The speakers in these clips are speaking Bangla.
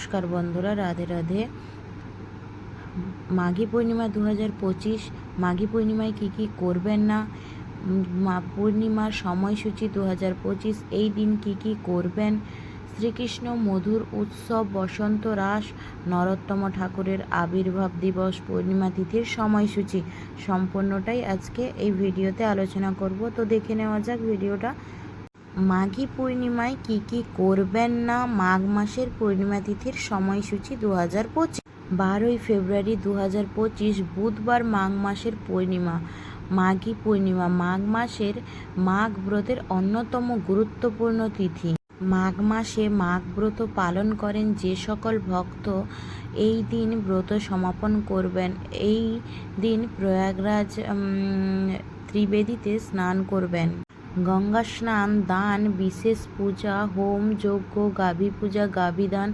নমস্কার বন্ধুরা, রাধে রাধে। মাঘী পূর্ণিমা দু হাজার পঁচিশ, মাঘী পূর্ণিমায় কী কী করবেন না? মা- পূর্ণিমার সময়সূচি দু হাজার পঁচিশ, এই দিন কী কী করবেন? শ্রীকৃষ্ণ মধুর উৎসব, বসন্ত রাস, নরোত্তম ঠাকুরের আবির্ভাব দিবস, পূর্ণিমা তিথির সময়সূচি, সম্পূর্ণটাই আজকে এই ভিডিওতে আলোচনা করব। তো দেখে নেওয়া যাক ভিডিওটা মাঘী পূর্ণিমায় কি কি করবেন না মাঘ মাসের পূর্ণিমা তিথির সময়সূচি দু হাজার পঁচিশ। বারোই ফেব্রুয়ারি দু হাজার পঁচিশ, বুধবার মাঘ মাসের পূর্ণিমা। মাঘী পূর্ণিমা মাঘ মাসের মাঘ ব্রতের অন্যতম গুরুত্বপূর্ণ তিথি। মাঘ মাসে মাঘ ব্রত পালন করেন যে সকল ভক্ত এই দিন ব্রত সমাপন করবেন। এই দিন প্রয়াগরাজ ত্রিবেদীতে স্নান করবেন। গঙ্গা স্নান দান, বিশেষ পূজা, হোম, যজ্ঞ, গাভী পূজা, গাভী দান,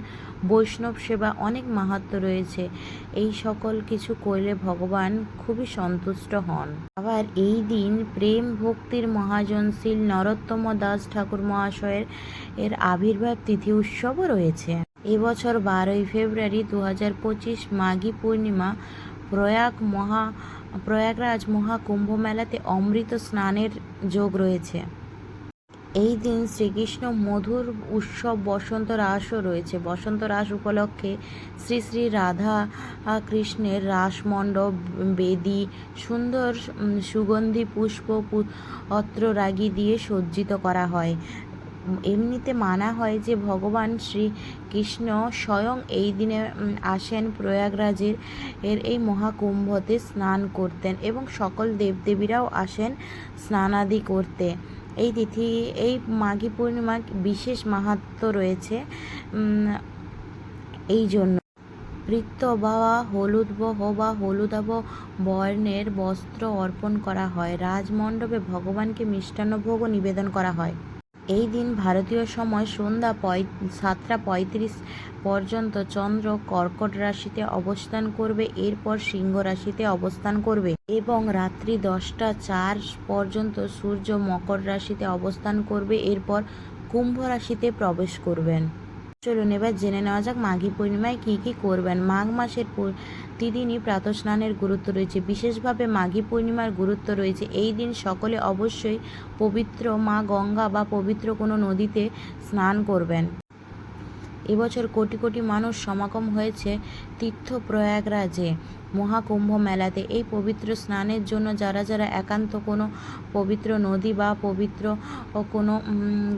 বৈষ্ণব সেবা অনেক মাহাত্ম রয়েছে। এই সকল কিছু করলে ভগবান খুবই সন্তুষ্ট হন। আবার এই দিন প্রেম ভক্তির মহাজনশীল নরোত্তম দাস ঠাকুর মহাশয়ের এর আবির্ভাব তিথি উৎসবও রয়েছে। এবছর বারোই ফেব্রুয়ারি দু হাজার পঁচিশ মাঘী পূর্ণিমা প্রয়াগ মহা প্রয়াগরাজ মহাকুম্ভ মেলাতে অমৃত স্নানের যোগ রয়েছে। এই দিন শ্রীকৃষ্ণ মধুর উৎসব বসন্ত রাসও রয়েছে। বসন্ত রাস উপলক্ষে শ্রী শ্রী রাধা কৃষ্ণের রাসমণ্ডপ, বেদী, সুন্দর সুগন্ধি, পুষ্প পত্র রাগি দিয়ে সজ্জিত করা হয়। এমনিতে মানা হয় যে ভগবান শ্রীকৃষ্ণ স্বয়ং এই দিনে আসেন প্রয়াগরাজের এর এই মহাকুম্ভতে স্নান করতেন এবং সকল দেবদেবীরাও আসেন স্নানাদি করতে। এই তিথি, এই মাঘী পূর্ণিমা বিশেষ মাহাত্ম রয়েছে এই জন্য। বৃত্ত বা হলুদ বহ বা হলুদাব বর্ণের বস্ত্র অর্পণ করা হয়। রাজমণ্ডপে ভগবানকে মিষ্টান্ন ভোগও নিবেদন করা হয়। এই দিন ভারতীয় সময় সন্ধ্যা পঁয়, সাতটা পঁয়ত্রিশ পর্যন্ত চন্দ্র কর্কট রাশিতে অবস্থান করবে, এরপর সিংহ রাশিতে অবস্থান করবে এবং রাত্রি দশটা চার পর্যন্ত সূর্য মকর রাশিতে অবস্থান করবে, এরপর কুম্ভ রাশিতে প্রবেশ করবেন। চলুন এবার জেনে নেওয়া যাক মাঘী পূর্ণিমায় কী কী করবেন। মাঘ মাসের প্রতিদিনই প্রাতঃস্নানের গুরুত্ব রয়েছে। বিশেষভাবে মাঘী পূর্ণিমার গুরুত্ব রয়েছে। এই দিন সকলে অবশ্যই পবিত্র মা গঙ্গা বা পবিত্র কোনো নদীতে স্নান করবেন। এবছর কোটি কোটি মানুষ সমাগম হয়েছে তীর্থ প্রয়াগরাজে মহাকুম্ভ মেলাতে এই পবিত্র স্নানের জন্য যারা যারা একান্ত কোনো পবিত্র নদী বা পবিত্র কোনো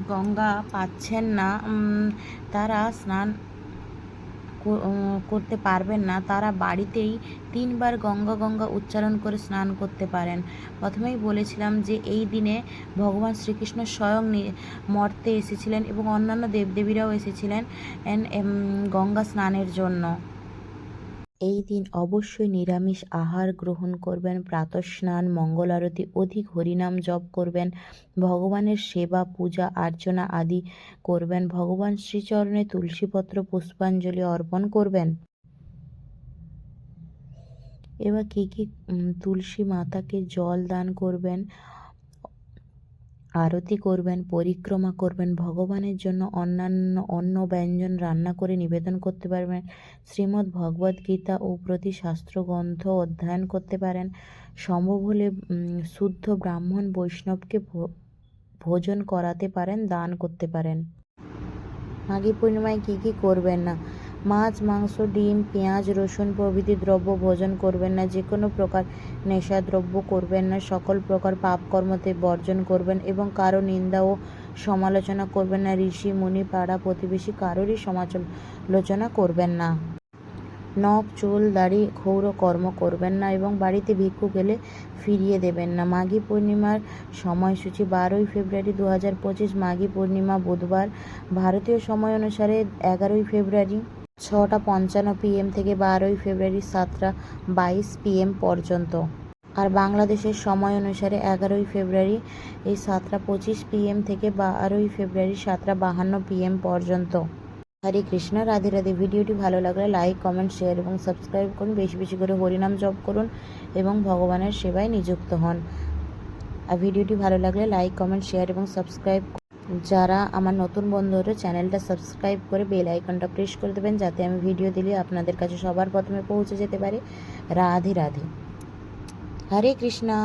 গঙ্গা পাচ্ছেন না তারা স্নান করতে পারবেন না। তারা বাড়িতেই তিনবার গঙ্গা গঙ্গা উচ্চারণ করে স্নান করতে পারেন। প্রথমেই বলেছিলাম যে, এই দিনে ভগবান শ্রীকৃষ্ণ স্বয়ং মর্তে এসেছিলেন এবং অন্যান্য দেবদেবীরাও এসেছিলেন গঙ্গা স্নানের জন্য। এই দিন অবশ্যই নিরামিষ আহার গ্রহণ করবেন, প্রাতঃস্নান, মঙ্গল আরতি, অধিক হরিনাম জপ করবেন, ভগবানের সেবা, পূজা, অর্চনা আদি করবেন, ভগবান শ্রীচরণে তুলসীপত্র পুষ্পাঞ্জলি অর্পণ করবেন। এবার কী কী তুলসী মাতাকে জল দান করবেন আরতি করবেন, পরিক্রমা করবেন, ভগবানের জন্য অন্যান্য অন্য ব্যঞ্জন রান্না করে নিবেদন করতে পারবেন, শ্রীমদ্ ভগবদ গীতা ও প্রতি শাস্ত্রগ্রন্থ অধ্যয়ন করতে পারেন। সম্ভব হলে শুদ্ধ ব্রাহ্মণ বৈষ্ণবকে ভোজন করাতে পারেন, দান করতে পারেন। মাঘী পূর্ণিমায় কী কী করবেন না? মাছ, মাংস, ডিম, পেঁয়াজ, রসুন প্রভৃতি দ্রব্য ভোজন করবেন না যে কোনো প্রকার নেশাদ্রব্য করবেন না, সকল প্রকার পাপ কর্মতে বর্জন করবেন এবং কারও নিন্দা ও সমালোচনা করবেন না, ঋষি, মুনি, পাড়া প্রতিবেশী কারোরই সমালোচনা করবেন না। নখ, চুল, দাড়ি ক্ষৌর কর্ম করবেন না এবং বাড়িতে ভিক্ষু গেলে ফিরিয়ে দেবেন না। মাঘী পূর্ণিমার সময়সূচি বারোই ফেব্রুয়ারি দু হাজার পঁচিশ মাঘী পূর্ণিমা বুধবার। ভারতীয় সময় অনুসারে এগারোই ফেব্রুয়ারি ছটা পঞ্চান্ন পিএম থেকে বারোই ফেব্রুয়ারি সাতটা বাইশ পিএম পর্যন্ত। আর বাংলাদেশের সময় অনুসারে এগারোই ফেব্রুয়ারি এই সাতটা পঁচিশ পিএম থেকে বারোই ফেব্রুয়ারি সাতটা বাহান্ন পিএম পর্যন্ত। হরে কৃষ্ণ, রাধে রাধে। ভিডিওটি ভালো লাগলে লাইক, কমেন্ট, শেয়ার এবং সাবস্ক্রাইব করুন। বেশি বেশি করে হরিনাম জপ করুন এবং ভগবানের সেবায় নিযুক্ত হন। আর ভিডিওটি ভালো লাগলে লাইক, কমেন্ট, শেয়ার এবং সাবস্ক্রাইব যারা আমার নতুন বন্ধুরা চ্যানেলটা সাবস্ক্রাইব করে বেল আইকনটা প্রেস করে দেবেন, যাতে আমি ভিডিও দিলে আপনাদের কাছে সবার প্রথমে পৌঁছে যেতে পারে। রাধে রাধে। হরে কৃষ্ণা।